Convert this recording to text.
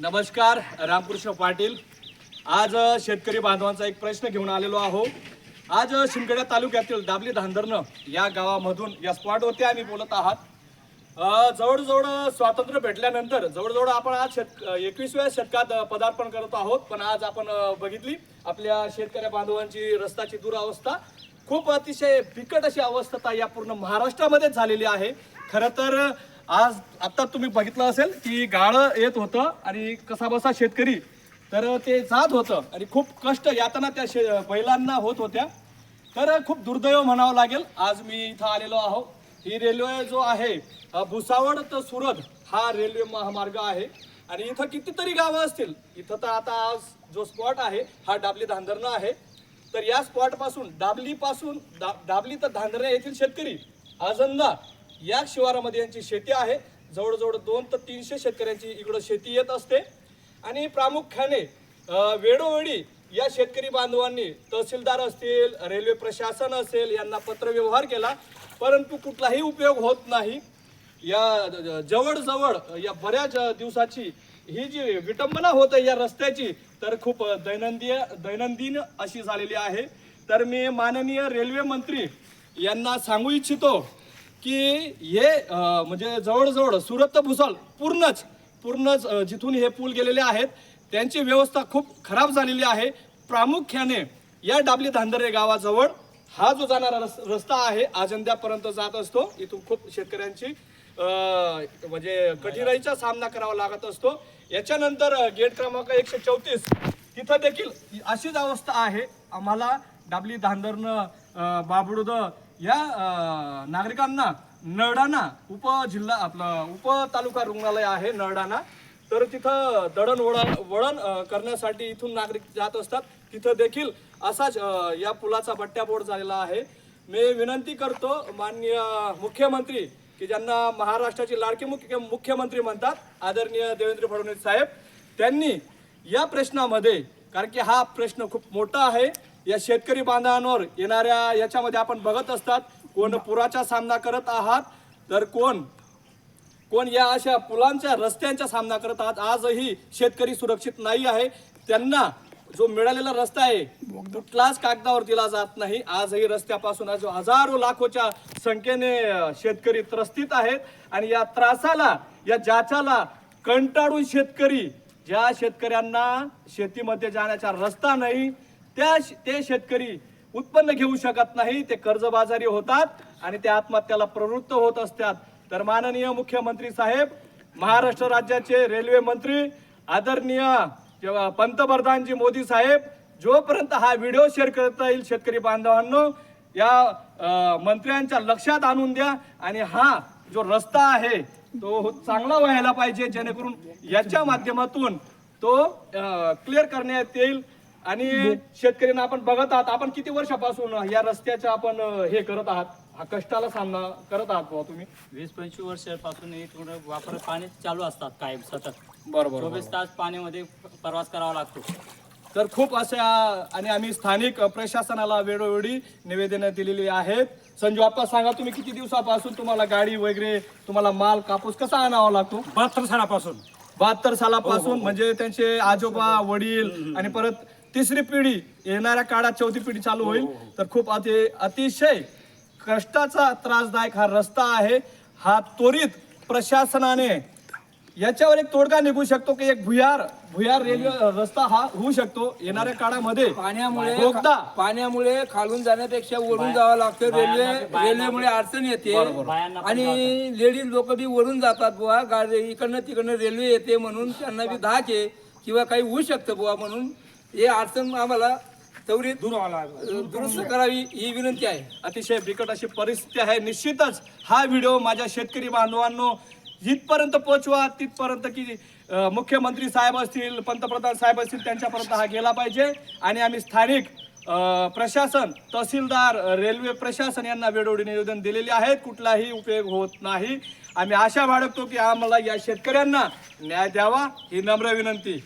नमस्कार रामकृष्ण पाटील। आज शेतकरी बांधवांचा एक प्रश्न घेऊन आलेलो आहो आज शिंदखेडा तालुक्यातील दाबली धांदरनं या गावामधून या स्पॉटवरती आम्ही बोलत आहात. जवळजवळ स्वातंत्र्य भेटल्यानंतर जवळजवळ आपण आज शेत एकवीसव्या शतकात पदार्पण करत आहोत. पण आज आपण बघितली आपल्या शेतकऱ्या बांधवांची रस्ताची दुरावस्था. खूप अतिशय बिकट अशी अवस्था या पूर्ण महाराष्ट्रामध्येच झालेली आहे. खरं तर आज आता तुम्ही बघितलं असेल की गाळं येत होतं आणि कसा बसा शेतकरी तर ते जात होतं आणि खूप कष्ट यातना त्या शे बैलांना होत होत्या. तर खूप दुर्दैव म्हणावं लागेल. आज मी इथं आलेलो आहो ही रेल्वे जो आहे भुसावळ तर सुरत हा रेल्वे महामार्ग आहे. आणि इथं कितीतरी गावं असतील. इथं तर आता आज जो स्पॉट आहे हा डाबली धांधरणं आहे. तर या स्पॉटपासून डाबलीपासून डाबली डाबली तर धांदरे येथील शेतकरी आजंदा या शिवारामध्ये यांची शेती आहे. जवळजवळ दोन ते तीनशे शेतकऱ्यांची इकडं शेती येत असते. आणि प्रामुख्याने वेळोवेळी या शेतकरी बांधवांनी तहसीलदार असतील रेल्वे प्रशासन असेल यांना पत्रव्यवहार केला परंतु कुठलाही उपयोग होत नाही. या जवळजवळ या बऱ्याच दिवसाची ही जी विटंबना होत आहे या रस्त्याची तर खूप दैनंदिय दैनंदिन अशी झालेली आहे. तर मी माननीय रेल्वे मंत्री यांना सांगू इच्छितो की हे म्हणजे जवळजवळ सुरत भुसाल पूर्णच पूर्णच जिथून हे पूल गेलेले आहेत त्यांची व्यवस्था खूप खराब झालेली आहे. प्रामुख्याने या डाबली धांदरे गावाजवळ हा जो जाणारा रस रस्ता आहे आजंद्यापर्यंत जात असतो. इथून खूप शेतकऱ्यांची म्हणजे कठीणाईचा सामना करावा लागत असतो. याच्यानंतर गेट क्रमांक एकशे चौतीस तिथं देखील अशीच अवस्था आहे. आम्हाला डाबली धांदरनं बाबडुद या नागरिकांना नळडाणा उप जिल्हा आपला उप तालुका रुग्णालय आहे नळडाणा तर तिथं दळण वळण वळण करण्यासाठी इथून नागरिक जात असतात. तिथं देखील असाच या पुलाचा बट्ट्याबोड झालेला आहे. मी विनंती करतो माननीय मुख्यमंत्री की ज्यांना महाराष्ट्राचे लाडके मुख्य मुख्यमंत्री म्हणतात आदरणीय देवेंद्र फडणवीस साहेब त्यांनी या प्रश्नामध्ये कारण की हा प्रश्न खूप मोठा आहे या शेतकरी बांधवांवर येणाऱ्या याच्यामध्ये आपण बघत असतात कोण पुराचा सामना करत आहात तर कोण कोण या अशा पुलांच्या रस्त्यांचा सामना करत आहात आजही शेतकरी सुरक्षित नाही आहे. त्यांना जो मिळालेला रस्ता आहे कुठलाच कागदावर दिला जात नाही. आजही रस्त्यापासून आज हजारो लाखोच्या संख्येने शेतकरी त्रस्तीत आहेत. आणि या त्रासाला या जाचाला कंटाळून शेतकरी ज्या शेतकऱ्यांना शेतीमध्ये जाण्याचा रस्ता नाही त्या ते शेतकरी उत्पन्न घेऊ शकत नाही ते कर्जबाजारी होतात आणि ते आत्महत्याला प्रवृत्त होत असतात. तर माननीय मुख्यमंत्री साहेब महाराष्ट्र राज्याचे रेल्वे मंत्री आदरणीय पंतप्रधानजी मोदी साहेब जोपर्यंत हा व्हिडिओ शेअर करता येईल शेतकरी बांधवांनो या मंत्र्यांच्या लक्षात आणून द्या आणि हा जो रस्ता आहे तो चांगला व्हायला पाहिजे जेणेकरून याच्या माध्यमातून तो क्लिअर करण्यात येईल. आणि शेतकऱ्यांना आपण बघत आहात आपण किती वर्षापासून या रस्त्याच्या आपण हे करत आहात? हा कष्टाला सामना करत आहात बुवा तुम्ही? वीस पंचवीस वर्षापासून इथून वापर पाणी चालू असतात कायम सतत. बरोबर चोवीस तास पाण्यामध्ये प्रवास करावा लागतो. तर खूप अशा आणि आम्ही स्थानिक प्रशासनाला वेळोवेळी निवेदन दिलेली आहेत. संजू आप्पा सांगा तुम्ही किती दिवसापासून तुम्हाला गाडी वगैरे तुम्हाला माल कापूस कसा आणावा लागतो? बहात्तर सालापासून. बहात्तर सालापासून म्हणजे त्यांचे आजोबा वडील आणि परत तिसरी पिढी येणाऱ्या काळात चौथी पिढी चालू होईल. तर खूप अति अतिशय कष्टाचा त्रासदायक हा रस्ता आहे. हा त्वरित प्रशासनाने याच्यावर एक तोडगा निघू शकतो की एक भुयार भुयार रेल्वे रस्ता हा होऊ शकतो. येणाऱ्या काळामध्ये पाण्यामुळे बोगदा पाण्यामुळे खालून जाण्यापेक्षा वरून जावं लागतं. रेल्वे रेल्वेमुळे अडचण येते. आणि लेडीज लोक बी वरून जातात बुवा. गाडी इकडनं तिकडनं रेल्वे येते म्हणून त्यांना बी धाक आहे. किंवा काही होऊ शकतं बुवा म्हणून. हे अडचण आम्हाला त्वरित दुरुस्त करावी ही विनंती आहे. अतिशय बिकट अशी परिस्थिती आहे. निश्चितच हा व्हिडिओ माझ्या शेतकरी बांधवांनो जिथपर्यंत पोचवा तिथपर्यंत की अ, मुख्यमंत्री साहेब असतील पंतप्रधान साहेब असतील त्यांच्यापर्यंत हा गेला पाहिजे. आणि आम्ही स्थानिक अ, प्रशासन तहसीलदार अ, रेल्वे प्रशासन यांना वेळोवेळी निवेदन दिलेले आहेत. कुठलाही उपयोग होत नाही. आम्ही आशा बाळगतो की आम्हाला या शेतकऱ्यांना न्याय द्यावा. ही नम्र विनंती.